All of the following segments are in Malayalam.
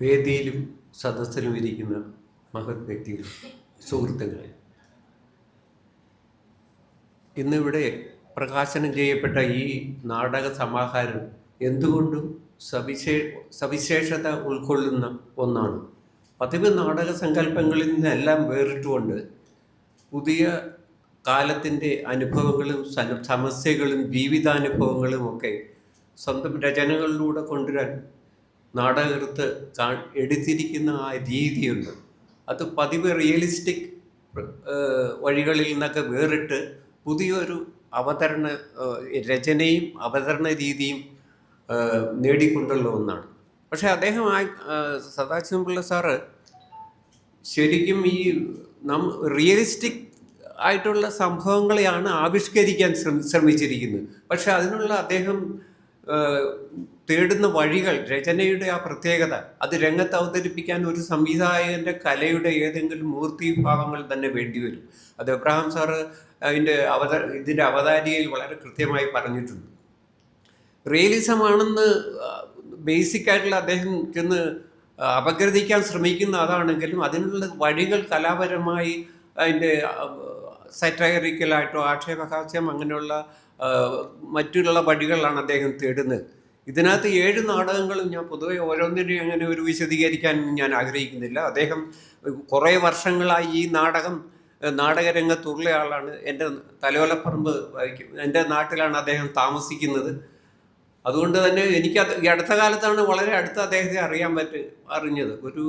വേദിയിലും സദസ്സിലും ഇരിക്കുന്ന മഹത് വ്യക്തികൾ സുഹൃത്തുക്കളെ. ഇന്നിവിടെ പ്രകാശനം ചെയ്യപ്പെട്ട ഈ നാടക സമാഹാരം എന്തുകൊണ്ടും സവിശേ സവിശേഷത ഉൾക്കൊള്ളുന്ന ഒന്നാണ്. പതിവ് നാടക സങ്കല്പങ്ങളിൽ നിന്നെല്ലാം വേറിട്ടുകൊണ്ട് പുതിയ കാലത്തിന്റെ അനുഭവങ്ങളും സമസ്യകളും ജീവിതാനുഭവങ്ങളും ഒക്കെ സ്വന്തം രചനകളിലൂടെ കൊണ്ടുവരാൻ നാടകൃത്ത് എടുത്തിരിക്കുന്ന ആ രീതിയുണ്ട്. അത് പതിവ് റിയലിസ്റ്റിക് വഴികളിൽ നിന്നൊക്കെ വേറിട്ട് പുതിയൊരു അവതരണ രചനയും അവതരണ രീതിയും നേടിക്കൊണ്ടുള്ള ഒന്നാണ്. പക്ഷേ അദ്ദേഹം ആ സദാശിവപിള്ള സാറ് ശരിക്കും ഈ നം റിയലിസ്റ്റിക് ആയിട്ടുള്ള സംഭവങ്ങളെയാണ് ആവിഷ്കരിക്കാൻ ശ്രമി ശ്രമിച്ചിരിക്കുന്നത്. പക്ഷെ അതിനുള്ള അദ്ദേഹം തേടുന്ന വഴികൾ രചനയുടെ ആ പ്രത്യേകത അത് രംഗത്ത് അവതരിപ്പിക്കാൻ ഒരു സംവിധായകന്റെ കലയുടെ ഏതെങ്കിലും മൂർത്തി ഭാവങ്ങൾ തന്നെ വേണ്ടിവരും അത് എബ്രഹാം സാറ് അതിന്റെ അവത ഇതിന്റെ അവതാരികയിൽ വളരെ കൃത്യമായി പറഞ്ഞിട്ടുണ്ട്. റിയലിസം ആണെന്ന് ബേസിക് ആയിട്ടുള്ള അദ്ദേഹം ചെന്ന് അപഗ്രഥിക്കാൻ ശ്രമിക്കുന്ന അതാണെങ്കിലും അതിനുള്ള വഴികൾ കലാപരമായി അതിന്റെ സറ്റയറിക്കലായിട്ടോ ആക്ഷേപഹാസ്യം അങ്ങനെയുള്ള മറ്റുള്ള വഴികളാണ് അദ്ദേഹം തേടുന്നത്. ഇതിനകത്ത് ഏഴ് നാടകങ്ങളും ഞാൻ പൊതുവെ ഓരോന്നിനെയും അങ്ങനെ ഒരു വിശദീകരിക്കാൻ ഞാൻ ആഗ്രഹിക്കുന്നില്ല. അദ്ദേഹം കുറേ വർഷങ്ങളായി ഈ നാടകം നാടകരംഗത്തുള്ള ആളാണ്. എന്റെ തലോലപ്പറമ്പ് എന്റെ നാട്ടിലാണ് അദ്ദേഹം താമസിക്കുന്നത്. അതുകൊണ്ട് തന്നെ എനിക്ക് ഈ അടുത്ത കാലത്താണ് വളരെ അടുത്ത് അദ്ദേഹത്തെ അറിയാൻ പറ്റി അറിഞ്ഞത്. ഒരു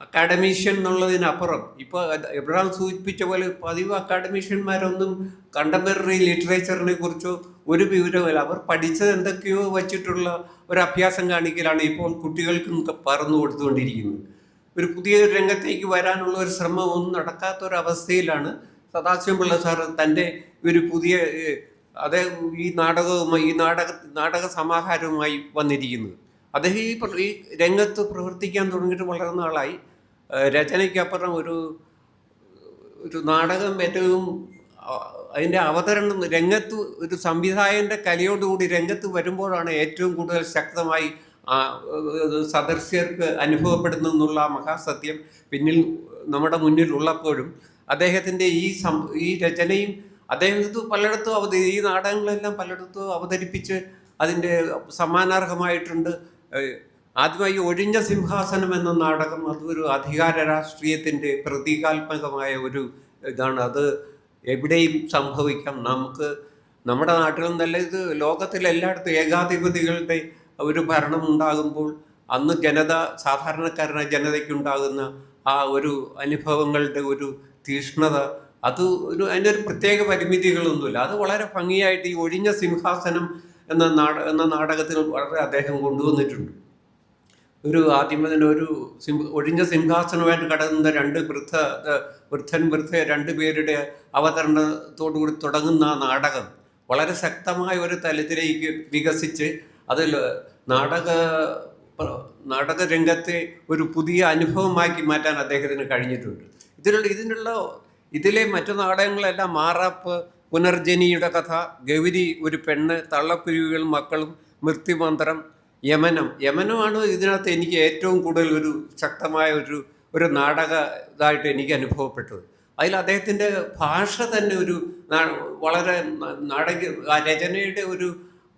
അക്കാഡമീഷ്യൻ എന്നുള്ളതിനപ്പുറം. ഇപ്പോൾ എബ്രഹാം സൂചിപ്പിച്ച പോലെ പതിവ് അക്കാഡമീഷ്യന്മാരൊന്നും കണ്ടംപററി ലിറ്ററേച്ചറിനെ കുറിച്ചോ ഒരു വിവരമില്ല അവർ പഠിച്ചത് എന്തൊക്കെയോ വച്ചിട്ടുള്ള ഒരു അഭ്യാസം കാണിക്കലാണ് ഇപ്പോൾ കുട്ടികൾക്കും പറന്നു കൊടുത്തുകൊണ്ടിരിക്കുന്നത്. ഒരു പുതിയ രംഗത്തേക്ക് വരാനുള്ള ഒരു ശ്രമം ഒന്നും നടക്കാത്ത ഒരു അവസ്ഥയിലാണ് സദാശിവം പിള്ള സാറ് തന്റെ ഒരു പുതിയ അതേ ഈ നാടകവുമായി ഈ നാടക നാടക സമാഹാരവുമായി വന്നിരിക്കുന്നത്. അദ്ദേഹം ഈ രംഗത്ത് പ്രവർത്തിക്കാൻ തുടങ്ങിയിട്ട് നാളായി ഏഹ്, രചനയ്ക്കപ്പുറം ഒരു ഒരു നാടകം ഏറ്റവും അതിന്റെ അവതരണം രംഗത്ത് ഒരു സംവിധായകന്റെ കലയോടുകൂടി രംഗത്ത് വരുമ്പോഴാണ് ഏറ്റവും കൂടുതൽ ശക്തമായി സദർശ്യർക്ക് അനുഭവപ്പെടുന്നു അനുഭവപ്പെടുന്നെന്നുള്ള മഹാസത്യം പിന്നിൽ നമ്മുടെ മുന്നിൽ ഉള്ളപ്പോഴും അദ്ദേഹത്തിന്റെ ഈ സം ഈ രചനയും അദ്ദേഹം ഇത് പലയിടത്തും അവത ഈ നാടകങ്ങളെല്ലാം പലയിടത്തും അവതരിപ്പിച്ച് അതിന്റെ സമ്മാനാർഹമായിട്ടുണ്ട്. ആദ്യമായി ഒഴിഞ്ഞ സിംഹാസനം എന്ന നാടകം അതൊരു അധികാര രാഷ്ട്രീയത്തിന്റെ പ്രതീകാത്മകമായ ഒരു ഇതാണ്. അത് എവിടെയും സംഭവിക്കാം. നമുക്ക് നമ്മുടെ നാട്ടിലും നല്ല ഇത് ലോകത്തിലെല്ലായിടത്തും ഏകാധിപതികളുടെ ഒരു ഭരണം ഉണ്ടാകുമ്പോൾ അന്ന് ജനത സാധാരണക്കാരനായ ജനതയ്ക്കുണ്ടാകുന്ന ആ ഒരു അനുഭവങ്ങളുടെ ഒരു തീഷ്ണത അത് ഒരു അതിനൊരു പ്രത്യേക പരിമിതികളൊന്നുമില്ല. അത് വളരെ ഭംഗിയായിട്ട് ഈ ഒഴിഞ്ഞ സിംഹാസനം എന്ന നാട എന്ന നാടകത്തിൽ വളരെ അദ്ദേഹം കൊണ്ടുവന്നിട്ടുണ്ട്. ഒരു ആദ്യം തന്നെ ഒരു സിംഹ ഒഴിഞ്ഞ സിംഹാസനമായിട്ട് കടന്ന രണ്ട് വൃദ്ധ വൃദ്ധൻ വൃദ്ധ രണ്ട് പേരുടെ അവതരണത്തോടുകൂടി തുടങ്ങുന്ന ആ നാടകം വളരെ ശക്തമായ ഒരു തലത്തിലേക്ക് വികസിച്ച് അതിൽ നാടക നാടക രംഗത്തെ ഒരു പുതിയ അനുഭവമാക്കി മാറ്റാൻ അദ്ദേഹത്തിന് കഴിഞ്ഞിട്ടുണ്ട്. ഇതിനുള്ള ഇതിനുള്ള ഇതിലെ മറ്റു നാടകങ്ങളെല്ലാം മാറാപ്പ് പുനർജനിയുടെ കഥ ഗൗരി ഒരു പെണ്ണ് തള്ളക്കുരുവികളും മക്കളും മൃത്യുമന്ത്രം യമനം. യമനമാണ് ഇതിനകത്ത് എനിക്ക് ഏറ്റവും കൂടുതൽ ഒരു ശക്തമായ ഒരു ഒരു നാടക ഇതായിട്ട് എനിക്ക് അനുഭവപ്പെട്ടത്. അതിൽ അദ്ദേഹത്തിന്റെ ഭാഷ തന്നെ ഒരു വളരെ നാടക രചനയുടെ ഒരു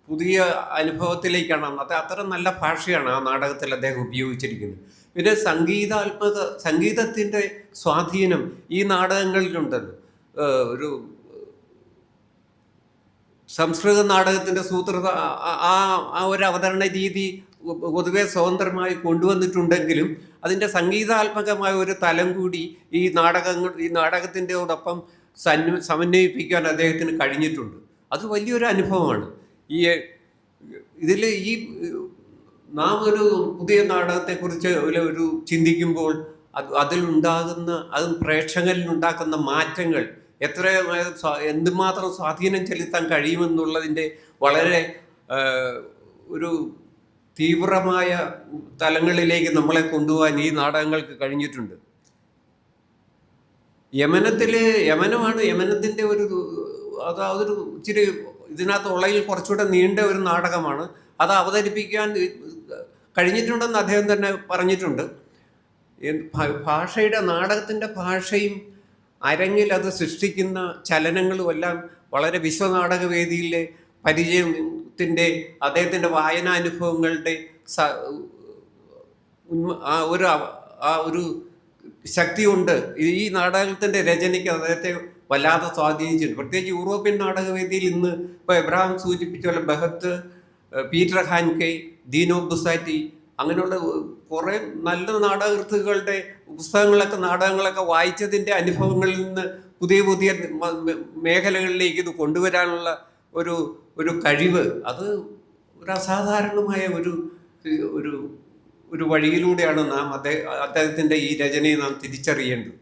പുതിയ അനുഭവത്തിലേക്കാണ് അത് അത്ര നല്ല ഭാഷയാണ് ആ നാടകത്തിൽ അദ്ദേഹം ഉപയോഗിച്ചിരിക്കുന്നത്. പിന്നെ സംഗീതാത്മക സംഗീതത്തിന്റെ സ്വാധീനം ഈ നാടകങ്ങളിലുണ്ടല്ലോ. ഒരു സംസ്കൃത നാടകത്തിന്റെ സൂത്രത ആ- ആ ഒരു അവതരണ രീതി പൊതുവെ സ്വതന്ത്രമായി കൊണ്ടുവന്നിട്ടുണ്ടെങ്കിലും അതിന്റെ സംഗീതാത്മകമായ ഒരു തലം കൂടി ഈ നാടകങ്ങൾ ഈ നാടകത്തിന്റെയോടൊപ്പം സന്വ സമന്വയിപ്പിക്കാൻ അദ്ദേഹത്തിന് കഴിഞ്ഞിട്ടുണ്ട്. അത് വലിയൊരു അനുഭവമാണ്. ഈ ഇതിൽ ഈ നാം ഒരു പുതിയ നാടകത്തെക്കുറിച്ച് ഒരു ചിന്തിക്കുമ്പോൾ അത് അതിലുണ്ടാകുന്ന അത് പ്രേക്ഷകരിൽ ഉണ്ടാക്കുന്ന മാറ്റങ്ങൾ എത്ര എന്തുമാത്രം സ്വാധീനം ചെലുത്താൻ കഴിയുമെന്നുള്ളതിന്റെ വളരെ ഒരു തീവ്രമായ തലങ്ങളിലേക്ക് നമ്മളെ കൊണ്ടുപോകാൻ ഈ നാടകങ്ങൾക്ക് കഴിഞ്ഞിട്ടുണ്ട്. യമനത്തിൽ യമനമാണ് യമനത്തിന്റെ ഒരു അത് അതൊരു ഇച്ചിരി ഇതിനകത്ത് ഉളയിൽ കുറച്ചുകൂടെ നീണ്ട ഒരു നാടകമാണ്. അത് അവതരിപ്പിക്കാൻ കഴിഞ്ഞിട്ടുണ്ടെന്ന് അദ്ദേഹം തന്നെ പറഞ്ഞിട്ടുണ്ട്. ഭാഷയുടെ നാടകത്തിന്റെ ഭാഷയും അരങ്ങിൽ അത് സൃഷ്ടിക്കുന്ന ചലനങ്ങളും എല്ലാം വളരെ വിശ്വനാടക വേദിയിലെ പരിചയത്തിന്റെ അദ്ദേഹത്തിന്റെ വായനാനുഭവങ്ങളുടെ സ ആ ഒരു ആ ഒരു ശക്തി കൊണ്ട് ഈ നാടകത്തിന്റെ രചനയ്ക്ക് അദ്ദേഹത്തെ വല്ലാതെ സ്വാധീനിച്ചിട്ടുണ്ട്. പ്രത്യേകിച്ച് യൂറോപ്യൻ നാടകവേദിയിൽ ഇന്ന് ഇപ്പോൾ എബ്രഹാം സൂചിപ്പിച്ച പോലെ ബഹത്ത് പീറ്റർ ഹാൻകെ ദീനോ ബുസാറ്റി അങ്ങനെയുള്ള കുറേ നല്ല നാടകൃത്തുക്കളുടെ പുസ്തകങ്ങളൊക്കെ നാടകങ്ങളൊക്കെ വായിച്ചതിന്റെ അനുഭവങ്ങളിൽ നിന്ന് പുതിയ പുതിയ മേഖലകളിലേക്ക് ഇത് കൊണ്ടുവരാനുള്ള ഒരു ഒരു കഴിവ് അത് ഒരു അസാധാരണമായ ഒരു ഒരു ഒരു വഴിയിലൂടെയാണ് നാം അദ്ദേഹം അദ്ദേഹത്തിന്റെ ഈ രചനയെ നാം തിരിച്ചറിയേണ്ടത്.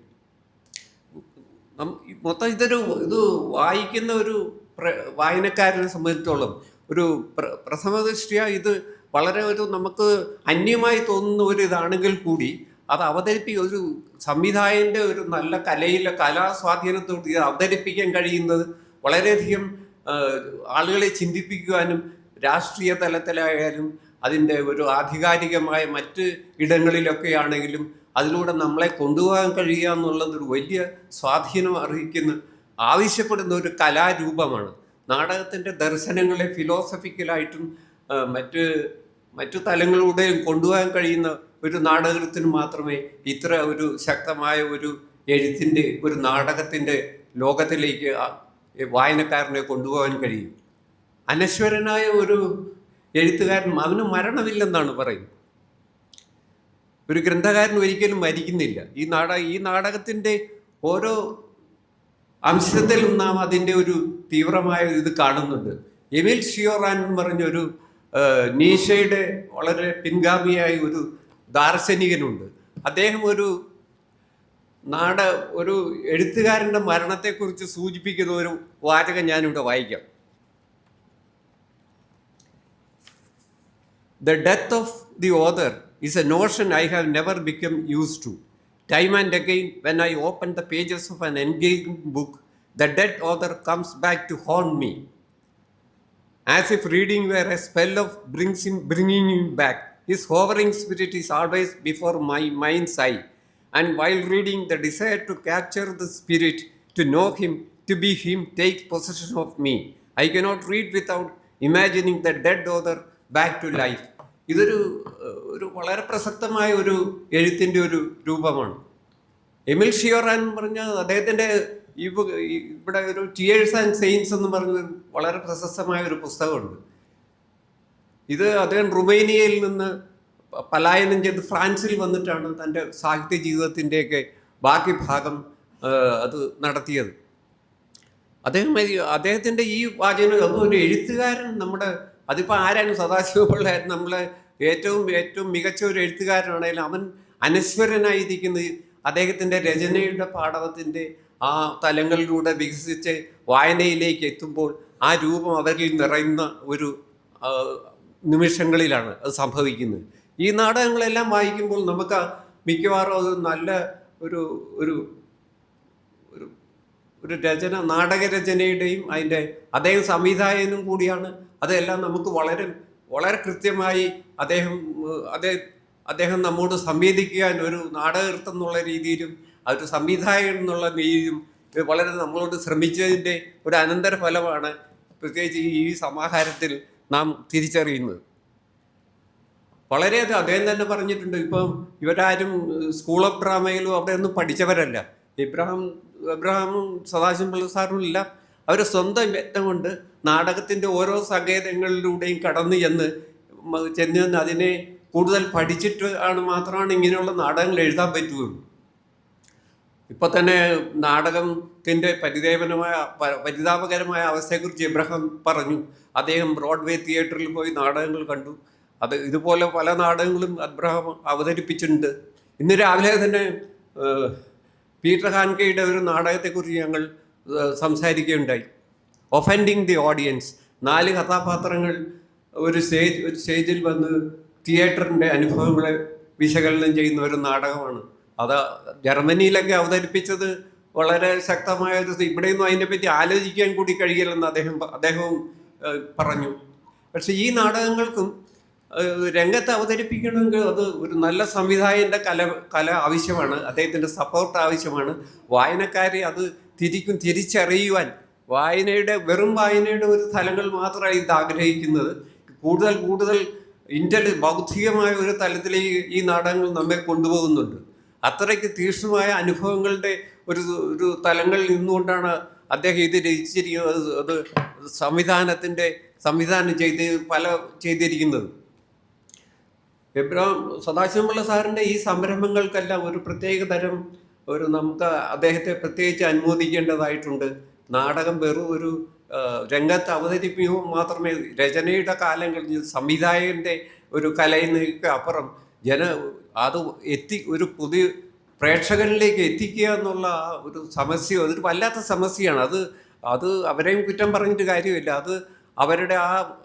മൊത്തം ഇതൊരു ഇത് വായിക്കുന്ന ഒരു പ്ര- വായനക്കാരനെ സംബന്ധിച്ചോളം ഒരു പ്ര- പ്രഥമ ദൃഷ്ടിയ ഇത് വളരെ ഒരു നമുക്ക് അന്യമായി തോന്നുന്ന ഒരു ഇതാണെങ്കിൽ കൂടി അത് അവതരിപ്പിക്കുക ഒരു സംവിധായകന്റെ ഒരു നല്ല കലയിലെ കലാസ്വാധീനത്തോട് അവതരിപ്പിക്കാൻ കഴിയുന്നത് വളരെയധികം ആളുകളെ ചിന്തിപ്പിക്കുവാനും രാഷ്ട്രീയ തലത്തിലായാലും അതിന്റെ ഒരു ആധികാരികമായ മറ്റ് ഇടങ്ങളിലൊക്കെ ആണെങ്കിലും അതിലൂടെ നമ്മളെ കൊണ്ടുപോകാൻ കഴിയുക എന്നുള്ളത് ഒരു വലിയ സ്വാധീനം അർഹിക്കുന്ന ആവശ്യപ്പെടുന്ന ഒരു കലാരൂപമാണ്. നാടകത്തിന്റെ ദർശനങ്ങളെ ഫിലോസഫിക്കലായിട്ടും മറ്റ് മറ്റു തലങ്ങളിലൂടെയും കൊണ്ടുപോകാൻ കഴിയുന്ന ഒരു നാടകത്തിന് മാത്രമേ ഇത്ര ഒരു ശക്തമായ ഒരു എഴുത്തിന്റെ ഒരു നാടകത്തിന്റെ ലോകത്തിലേക്ക് വായനക്കാരനെ കൊണ്ടുപോകാൻ കഴിയും. അനശ്വരനായ ഒരു എഴുത്തുകാരൻ അവന് മരണമില്ലെന്നാണ് പറയുന്നത്. ഒരു ഗ്രന്ഥകാരൻ ഒരിക്കലും മരിക്കുന്നില്ല. ഈ നാടക ഈ നാടകത്തിന്റെ ഓരോ അംശത്തിലും നാം അതിന്റെ ഒരു തീവ്രമായ ഇത് കാണുന്നുണ്ട്. എമിൽ ഷിയോറാൻ എന്ന് പറഞ്ഞൊരു ആ, നീഷയുടെ വളരെ പിൻഗാമിയായ ഒരു ദാർശനികനുണ്ട് അദ്ദേഹം ഒരു നാട ഒരു എഴുത്തുകാരന്റെ മരണത്തെക്കുറിച്ച് സൂചിപ്പിക്കുന്ന ഒരു വാചകം ഞാനിവിടെ വായിക്കാം The death of the author is a notion I have never become used to. Time and again, when I open the pages of an engaging book, the dead author comes back to haunt me. As if reading were a spell of brings him, bringing him back. His hovering spirit is always before my mind's eye. And while reading, the desire to capture the spirit, to know him, to be him, takes possession of me. I cannot read without imagining the dead author back to life. ഇതൊരു ഒരു വളരെ പ്രസക്തമായ ഒരു എഴുത്തിന്റെ ഒരു രൂപമാണ് എമിൽ ഷിയോറാൻ പറഞ്ഞ അദ്ദേഹത്തിന്റെ ബു- ഇവിടെ ഒരു ടിയേഴ്സ് ആൻഡ് സെയിൻസ് എന്ന് പറഞ്ഞ വളരെ പ്രശസ്തമായ ഒരു പുസ്തകമുണ്ട്. ഇത് അദ്ദേഹം റുമേനിയയിൽ നിന്ന് പലായനം ചെയ്ത് ഫ്രാൻസിൽ വന്നിട്ടാണ് തന്റെ സാഹിത്യ ജീവിതത്തിന്റെയൊക്കെ ബാക്കി ഭാഗം അത് നടത്തിയത്. അദ്ദേഹം അദ്ദേഹത്തിന്റെ ഈ അതും ഒരു എഴുത്തുകാരൻ നമ്മുടെ അതിപ്പോൾ ആരാണ് സദാശിവ പിള്ളേർ നമ്മളെ ഏറ്റവും ഏറ്റവും മികച്ച ഒരു എഴുത്തുകാരനാണെങ്കിലും അവൻ അനശ്വരനായിരിക്കുന്നത് അദ്ദേഹത്തിന്റെ രചനയുടെ പാഠവത്തിന്റെ ആ തലങ്ങളിലൂടെ വികസിച്ച് വായനയിലേക്ക് എത്തുമ്പോൾ ആ രൂപം അവരിൽ നിറയുന്ന ഒരു നിമിഷങ്ങളിലാണ് അത് സംഭവിക്കുന്നത്. ഈ നാടകങ്ങളെല്ലാം വായിക്കുമ്പോൾ നമുക്ക് മിക്കവാറും അത് നല്ല ഒരു ഒരു ഒരു രചന നാടകരചനയുടെയും അതിന്റെ അദ്ദേഹം സംവിധായകനും കൂടിയാണ്. അതെല്ലാം നമുക്ക് വളരെ വളരെ കൃത്യമായി അദ്ദേഹം അദ്ദേഹം അദ്ദേഹം നമ്മോട് സംവേദിക്കാൻ ഒരു നാടകൃത്തം എന്നുള്ള രീതിയിലും അതൊരു സംവിധായകൻ എന്നുള്ള രീതിയും ഇത് വളരെ നമ്മളോട് ശ്രമിച്ചതിന്റെ ഒരു അനന്തര ഫലമാണ് പ്രത്യേകിച്ച് ഈ സമാഹാരത്തിൽ നാം തിരിച്ചറിയുന്നത്. വളരെയധികം അദ്ദേഹം തന്നെ പറഞ്ഞിട്ടുണ്ട് ഇപ്പം ഇവരാരും സ്കൂൾ ഓഫ് ഡ്രാമയിലും അവിടെ ഒന്നും പഠിച്ചവരല്ല. ഇബ്രാഹിം എബ്രഹാമും സദാശിവം പിള്ള സാറും എല്ലാം അവർ സ്വന്തം യത്നം കൊണ്ട് നാടകത്തിന്റെ ഓരോ സങ്കേതങ്ങളിലൂടെയും കടന്നു ചെന്ന് ചെന്ന് അതിനെ കൂടുതൽ പഠിച്ചിട്ട് ആണ് മാത്രമാണ് ഇങ്ങനെയുള്ള നാടകങ്ങൾ എഴുതാൻ പറ്റുകയുള്ളൂ. ഇപ്പൊ തന്നെ നാടകത്തിന്റെ പരിദേവനമായ പരിതാപകരമായ അവസ്ഥയെക്കുറിച്ച് ഇബ്രഹാം പറഞ്ഞു. അദ്ദേഹം ബ്രോഡ്വേ തിയേറ്ററിൽ പോയി നാടകങ്ങൾ കണ്ടു. അത് ഇതുപോലെ പല നാടകങ്ങളും അബ്രഹാം അവതരിപ്പിച്ചിട്ടുണ്ട്. ഇന്ന് രാവിലെ തന്നെ പീറ്റർ ഹാൻകയുടെ ഒരു നാടകത്തെക്കുറിച്ച് ഞങ്ങൾ സംസാരിക്കുകയുണ്ടായി. ഒഫൻഡിങ് ദി ഓഡിയൻസ് നാല് കഥാപാത്രങ്ങൾ ഒരു സ്റ്റേജ് ഒരു സ്റ്റേജിൽ വന്ന് തിയേറ്ററിന്റെ അനുഭവങ്ങളെ വിശകലനം ചെയ്യുന്ന ഒരു നാടകമാണ്. അത് ജർമ്മനിയിലൊക്കെ അവതരിപ്പിച്ചത് വളരെ ശക്തമായ ഒരു ഇവിടെയൊന്നും അതിനെപ്പറ്റി ആലോചിക്കാൻ കൂടി കഴിയില്ലെന്ന് അദ്ദേഹം അദ്ദേഹവും പറഞ്ഞു. പക്ഷെ ഈ നാടകങ്ങൾക്കും രംഗത്ത് അവതരിപ്പിക്കണമെങ്കിൽ അത് ഒരു നല്ല സംവിധായകന്റെ കല കല ആവശ്യമാണ് അദ്ദേഹത്തിന്റെ സപ്പോർട്ട് ആവശ്യമാണ്. വായനക്കാരെ അത് തിരിക്കും തിരിച്ചറിയുവാൻ വായനയുടെ വെറും വായനയുടെ ഒരു തലങ്ങൾ മാത്രമായി ഇത് ആഗ്രഹിക്കുന്നത്. കൂടുതൽ കൂടുതൽ ഇന്റലി ബൗദ്ധികമായ ഒരു തലത്തിലേക്ക് ഈ നാടകങ്ങൾ നമ്മെ കൊണ്ടുപോകുന്നുണ്ട്. അത്രയ്ക്ക് തീക്ഷ്ണമായ അനുഭവങ്ങളുടെ ഒരു ഒരു തലങ്ങളിൽ നിന്നുകൊണ്ടാണ് അദ്ദേഹം ഇത് രചിച്ചിരിക്കുന്നത്. അത് സംവിധാനത്തിന്റെ സംവിധാനം ചെയ്ത് പല ചെയ്തിരിക്കുന്നത്. എബ്രഹാം സദാശിവമുള്ള സാറിന്റെ ഈ സംരംഭങ്ങൾക്കെല്ലാം ഒരു പ്രത്യേക തരം ഒരു നമുക്ക് അദ്ദേഹത്തെ പ്രത്യേകിച്ച് അനുമോദിക്കേണ്ടതായിട്ടുണ്ട്. നാടകം വെറും ഒരു രംഗത്ത് അവതരിപ്പിക്കുമ്പോൾ മാത്രമേ രചനയുടെ കാലം കഴിഞ്ഞ് സംവിധായകന്റെ ഒരു കലയിൽ നിന്നൊക്കെ അപ്പുറം ജന അത് എത്തി ഒരു പുതിയ പ്രേക്ഷകരിലേക്ക് എത്തിക്കുക എന്നുള്ള ഒരു സമസ്യ അതൊരു വല്ലാത്ത സമസ്യയാണ്. അത് അത് അവരെയും കുറ്റം പറഞ്ഞിട്ട് കാര്യമില്ല. അത് അവരുടെ ആ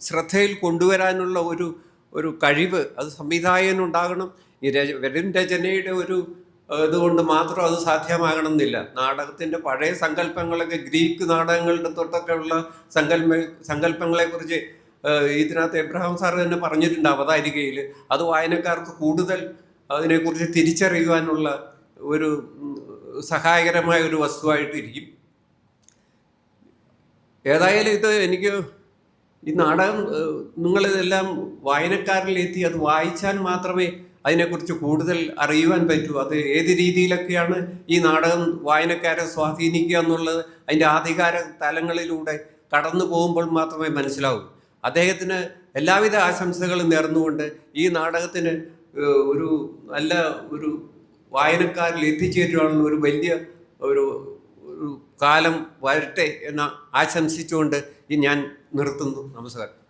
ശ്രദ്ധയിൽ കൊണ്ടുവരാനുള്ള ഒരു ഒരു കഴിവ് അത് സംവിധായകനുണ്ടാകണം ഈ രച വരും രചനയുടെ ഒരു ഇതുകൊണ്ട് മാത്രം അത് സാധ്യമാകണമെന്നില്ല. നാടകത്തിന്റെ പഴയ സങ്കല്പങ്ങളൊക്കെ ഗ്രീക്ക് നാടകങ്ങളുടെ തൊട്ടൊക്കെയുള്ള സങ്കല്പ സങ്കല്പങ്ങളെക്കുറിച്ച് ഇതിനകത്ത് എബ്രഹാം സാർ തന്നെ പറഞ്ഞിട്ടുണ്ട് അവതാരികയിൽ അത് വായനക്കാർക്ക് കൂടുതൽ അതിനെക്കുറിച്ച് തിരിച്ചറിയുവാനുള്ള ഒരു സഹായകരമായ ഒരു വസ്തുവായിട്ടിരിക്കും. ഏതായാലും ഇത് എനിക്ക് ഈ നാടകം നിങ്ങളിതെല്ലാം വായനക്കാരിലെത്തി അത് വായിച്ചാൽ മാത്രമേ അതിനെക്കുറിച്ച് കൂടുതൽ അറിയുവാൻ പറ്റൂ. അത് ഏത് രീതിയിലൊക്കെയാണ് ഈ നാടകം വായനക്കാരെ സ്വാധീനിക്കുക എന്നുള്ളത് അതിന്റെ ആധികാര തലങ്ങളിലൂടെ കടന്നു പോകുമ്പോൾ മാത്രമേ മനസ്സിലാവൂ. അദ്ദേഹത്തിന് എല്ലാവിധ ആശംസകളും നേർന്നുകൊണ്ട് ഈ നാടകത്തിന് ഒരു നല്ല ഒരു വായനക്കാരിൽ എത്തിച്ചേരുവാനുള്ള ഒരു വലിയ ഒരു ഒരു കാലം വരട്ടെ എന്ന് ആശംസിച്ചുകൊണ്ട് ഞാൻ നിർത്തുന്നു. നമസ്കാരം.